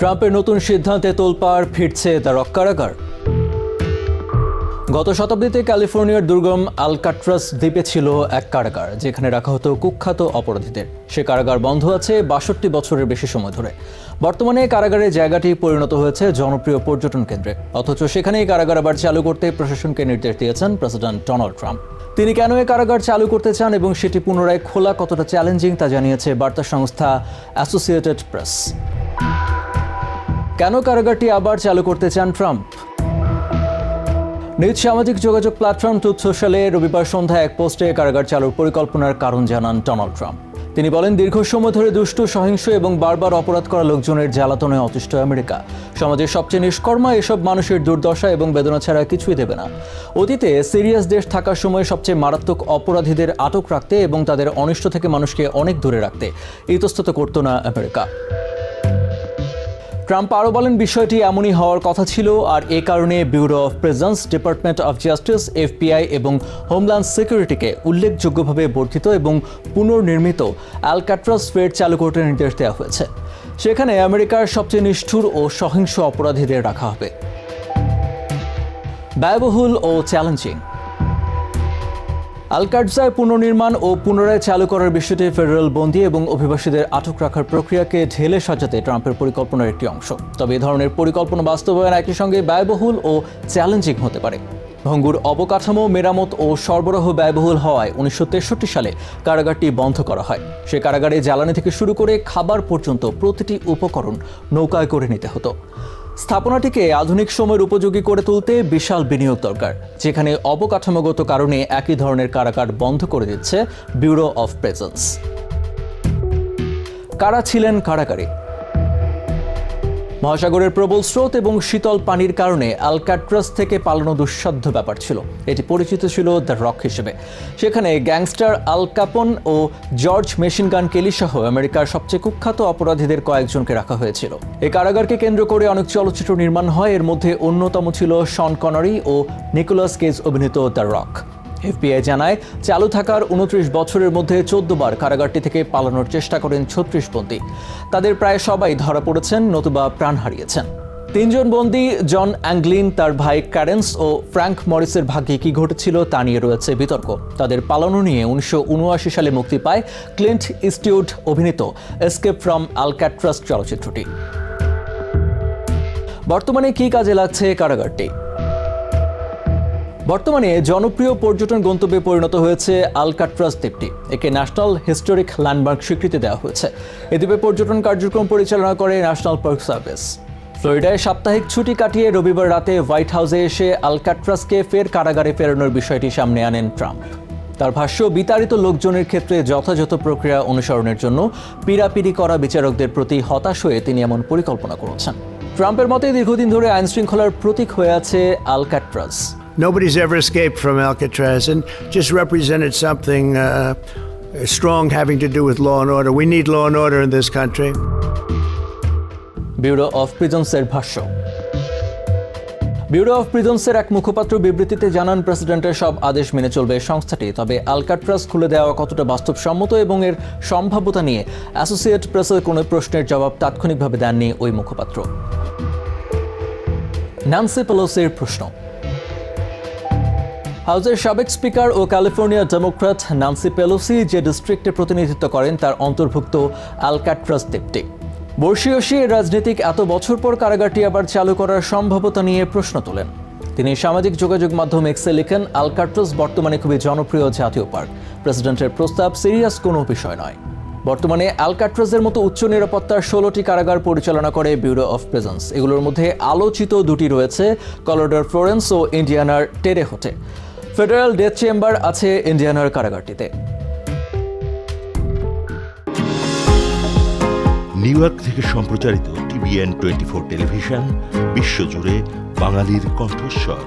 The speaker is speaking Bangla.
ট্রাম্পের নতুন সিদ্ধান্তে তোলপাড় ফিরছে রক কারাগার। গত শতাব্দীতে ক্যালিফোর্নিয়ার দুর্গম আলকাট্রাস দ্বীপে ছিল এক কারাগার, যেখানে রাখা হতো কুখ্যাত অপরাধীদের। সে কারাগার বন্ধ আছে বাষট্টি বছরের বেশি সময় ধরে। বর্তমানে কারাগারের জায়গাটি পরিণত হয়েছে জনপ্রিয় পর্যটন কেন্দ্রে। অথচ সেখানেই কারাগার আবার চালু করতে প্রশাসনকে নির্দেশ দিয়েছেন প্রেসিডেন্ট ডোনাল্ড ট্রাম্প। তিনি কেন এ কারাগার চালু করতে চান এবং সেটি পুনরায় খোলা কতটা চ্যালেঞ্জিং তা জানিয়েছে বার্তা সংস্থা অ্যাসোসিয়েটেড প্রেস কেন কারাগারটি আবার চালু করতে চান ট্রাম্প? নিজ সামাজিক যোগাযোগ প্ল্যাটফর্ম টুথ সোশ্যালে রবিবার সন্ধ্যায় এক পোস্টে কারাগার চালুর পরিকল্পনার কারণ জানান ডোনাল্ড ট্রাম্প। তিনি বলেন, দীর্ঘ সময় ধরে দুষ্ট, সহিংস এবং বারবার অপরাধ করা লোকজনের জ্বালাতনে অতিষ্ঠ আমেরিকা। সমাজের সবচেয়ে নিষ্কর্মা এসব মানুষের দুর্দশা এবং বেদনা ছাড়া কিছুই দেবে না। অতীতে সিরিয়াস দেশ থাকার সময় সবচেয়ে মারাত্মক অপরাধীদের আটক রাখতে এবং তাদের অনিষ্ট থেকে মানুষকে অনেক দূরে রাখতে ইতস্তত করত না আমেরিকা। ট্রাম্প আরও বলেন, বিষয়টি এমনই হওয়ার কথা ছিল, আর এ কারণে bureau of prisons department of justice, FBI এবং হোমল্যান্ড সিকিউরিটিকে উল্লেখযোগ্যভাবে বর্ধিত এবং পুনর্নির্মিত অ্যালকাট্রাস ফেড চালু করতে নির্দেশ দেওয়া হয়েছে। সেখানে আমেরিকার সবচেয়ে নিষ্ঠুর ও সহিংস অপরাধীদের রাখা হবে। ব্যয়বহুল ও চ্যালেঞ্জিং। আলকাটজায় পুনর্নির্মাণ ও পুনরায় চালু করার বিষয়টি ফেডারেল বন্দী এবং অভিবাসীদের আটক রাখার প্রক্রিয়াকে ঢেলে সাজাতে ট্রাম্পের পরিকল্পনার একটি অংশ। তবে এ ধরনের পরিকল্পনা বাস্তবায়ন একই সঙ্গে ব্যয়বহুল ও চ্যালেঞ্জিং হতে পারে। ভঙ্গুর অবকাঠামো, মেরামত ও সরবরাহ ব্যয়বহুল হওয়ায় উনিশশো তেষট্টি সালে কারাগারটি বন্ধ করা হয়। সে কারাগারে জ্বালানি থেকে শুরু করে খাবার পর্যন্ত প্রতিটি উপকরণ নৌকায় করে নিতে হতো। স্থাপনাটিকে আধুনিক সময়ের উপযোগী করে তুলতে বিশাল বিনিয়োগ দরকার, যেখানে অবকাঠামোগত কারণে একই ধরনের কারাগার বন্ধ করে দিচ্ছে ব্যুরো অফ প্রেজেন্স। কারা ছিলেন কারাগারে? মহাসাগরের প্রবল স্রোত এবং শীতল পানির কারণে আলকাট্রাস থেকে পালানো দুঃসাধ্য ব্যাপার ছিল। এটি পরিচিত ছিল দ্য রক হিসেবে। সেখানে গ্যাংস্টার আল কাপন ও জর্জ মেশিন গান কেলি সহ আমেরিকার সবচেয়ে কুখ্যাত অপরাধীদের কয়েকজনকে রাখা হয়েছিল। এই কারাগারকে কেন্দ্র করে অনেক চলচ্চিত্র নির্মাণ হয়। এর মধ্যে অন্যতম ছিল শন কনারি ও নিকোলাস কেজ অভিনীত দ্য রক। এফবিআই জানায়, চালু থাকার উনত্রিশ বছরের মধ্যে চোদ্দ বার কারাগারটি থেকে পালানোর চেষ্টা করেন ছত্রিশ বন্দী তাদের প্রায় সবাই ধরা পড়েছেন, নতুবা প্রাণ হারিয়েছেন। তিনজন বন্দী, জন অ্যাংলিন, তার ভাই ক্যারেন্স ও ফ্র্যাঙ্ক মরিসের ভাগ্যে কি ঘটেছিল তা নিয়ে রয়েছে বিতর্ক। তাদের পালানো নিয়ে উনিশশো উনআশি সালে মুক্তি পায় ক্লিন্ট ইস্টিউড অভিনীত এসকেপ ফ্রম আলক্যাট্রাস চলচ্চিত্রটি। বর্তমানে কি কাজে লাগছে কারাগারটি? বর্তমানে জনপ্রিয় পর্যটন গন্তব্যে পরিণত হয়েছে আলকাট্রাস দ্বীপটি। একে ন্যাশনাল হিস্টোরিক ল্যান্ডমার্ক স্বীকৃতি দেওয়া হয়েছে। এ দ্বীপে পর্যটন কার্যক্রম পরিচালনা করে ন্যাশনাল পার্ক সার্ভিস। ফ্লোরিডায় সাপ্তাহিক ছুটি কাটিয়ে রবিবার রাতে হোয়াইট হাউসে এসে আলকাট্রাসকে ফের কারাগারে ফেরানোর বিষয়টি সামনে আনেন ট্রাম্প। তার ভাষ্য, বিতাড়িত লোকজনের ক্ষেত্রে যথাযথ প্রক্রিয়া অনুসরণের জন্য পিড়াপিড়ি করা বিচারকদের প্রতি হতাশ হয়ে তিনি এমন পরিকল্পনা করেছেন। ট্রাম্পের মতে, দীর্ঘদিন ধরে আইনশৃঙ্খলার প্রতীক হয়ে আছে Alcatraz. Nobody's ever escaped from Alcatraz and just represented something uh, strong having to do with law and order. We need law and order in this country. Bureau of প্রিজন্সের ভাষ্য ব্যুরো অফ প্রিজন্সের এক মুখপাত্র বিবৃতিতে জানান প্রেসিডেন্টের সব আদেশ মেনে চলবে সংস্থাটি তবে আলকাট্রাস খুলে দেওয়া কতটা বাস্তবসম্মত এবং এর সম্ভাব্যতা নিয়ে অ্যাসোসিয়েট প্রেসের কোনো প্রশ্নের জবাব তাৎক্ষণিকভাবে দেননি ওই মুখপাত্র ন্যান্সি পেলোসির প্রশ্ন হাউসের সাবেক স্পিকার ও ক্যালিফোর্নিয়া ডেমোক্র্যাট নান্সি পেলোসি যে ডিস্ট্রিক্টে প্রতিনিধিত্ব করেন, তার অন্তর্ভুক্ত আলকাট্রাস দ্বীপটি। বর্ষীয়সী রাজনীতিক এত বছর পর কারাগারটি আবার চালু করার সম্ভাবতা নিয়ে প্রশ্ন তোলেন। তিনি সামাজিক যোগাযোগ মাধ্যম এক্সে লিখেন, আলকাট্রাস বর্তমানে খুবই জনপ্রিয় জাতীয় পার্ক। প্রেসিডেন্টের প্রস্তাব সিরিয়াস কোনো বিষয় নয়। বর্তমানে অ্যালকাট্রাসের মতো উচ্চ নিরাপত্তার ষোলোটি কারাগার পরিচালনা করে ব্যুরো অফ প্রেজেন্স। এগুলোর মধ্যে আলোচিত দুটি রয়েছে কলোডার ফ্লোরেন্স ও ইন্ডিয়ানার Terre Haute federal death chamber আছে ইন্ডিয়ানার কারাগারটিতে। নিউ ইয়র্ক থেকে সম্প্রচারিত টিভিএন টোয়েন্টি ফোর টেলিভিশন, বিশ্বজুড়ে বাঙালির কণ্ঠস্বর।